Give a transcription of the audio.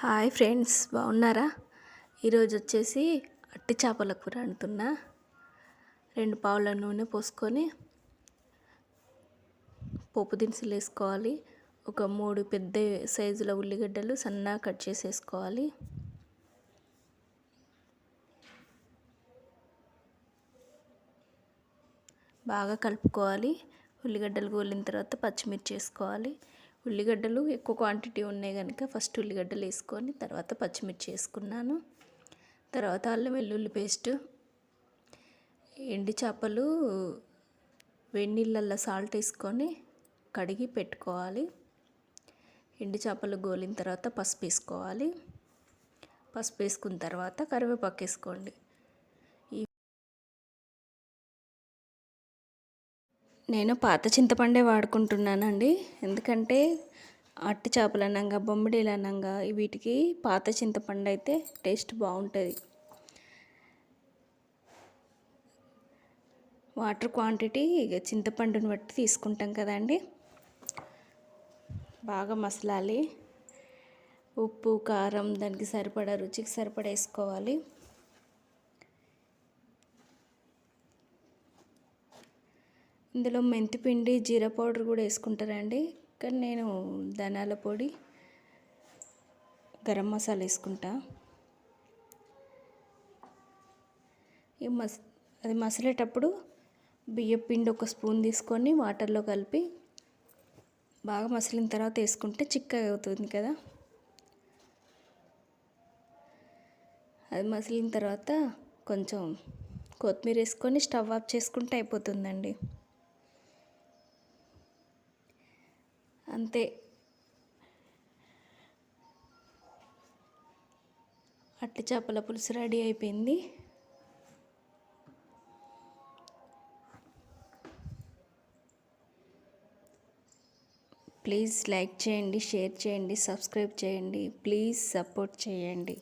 Hi friends బాగున్నారా? ఈరోజు వచ్చేసి అట్టి చేపల కూర అంటున్నా. రెండు పావుల నూనె పోసుకొని పోపు దినుసులు వేసుకోవాలి. ఒక మూడు పెద్ద సైజుల ఉల్లిగడ్డలు సన్నగా కట్ చేసేసుకోవాలి. బాగా కలుపుకోవాలి. ఉల్లిగడ్డలు గోలిన తర్వాత పచ్చిమిర్చి వేసుకోవాలి. ఉల్లిగడ్డలు ఎక్కువ క్వాంటిటీ ఉన్నాయి కనుక ఫస్ట్ ఉల్లిగడ్డలు వేసుకొని తర్వాత పచ్చిమిర్చి వేసుకున్నాను. తర్వాత అల్లం వెల్లుల్లి పేస్ట్ ఎండి చేపలు వెన్నీళ్ళల్లో సాల్ట్ వేసుకొని కడిగి పెట్టుకోవాలి. ఎండి చేపలు గోలిన తర్వాత పసుపు వేసుకోవాలి. పసుపు వేసుకున్న తర్వాత కరివేపాకు వేసుకోండి. నేను పాత చింతపండే వాడుకుంటున్నానండి. ఎందుకంటే అట్టి చేపలు అనంగా బొమ్మిడీలు అనంగా వీటికి పాత చింతపండు అయితే టేస్ట్ బాగుంటుంది. వాటర్ క్వాంటిటీ ఇక చింతపండుని బట్టి తీసుకుంటాం కదండి. బాగా మసలాలి. ఉప్పు కారం దానికి సరిపడా రుచికి సరిపడా వేసుకోవాలి. ఇందులో మెంతిపిండి జీరా పౌడర్ కూడా వేసుకుంటారండి. కానీ నేను ధనాల పొడి గరం మసాలా వేసుకుంటా. ఈ మస్ అది మసలేటప్పుడు బియ్యం పిండి ఒక స్పూన్ తీసుకొని వాటర్లో కలిపి బాగా మసిలిన తర్వాత వేసుకుంటే చిక్కగా అవుతుంది కదా. అది మసిలిన తర్వాత కొంచెం కొత్తిమీర వేసుకొని స్టవ్ ఆఫ్ చేసుకుంటే అయిపోతుందండి. అంతే. అట్టి చేపల పులుసు రెడీ అయిపోయింది. ప్లీజ్ లైక్ చేయండి షేర్ చేయండి సబ్స్క్రైబ్ చేయండి ప్లీజ్ సపోర్ట్ చేయండి.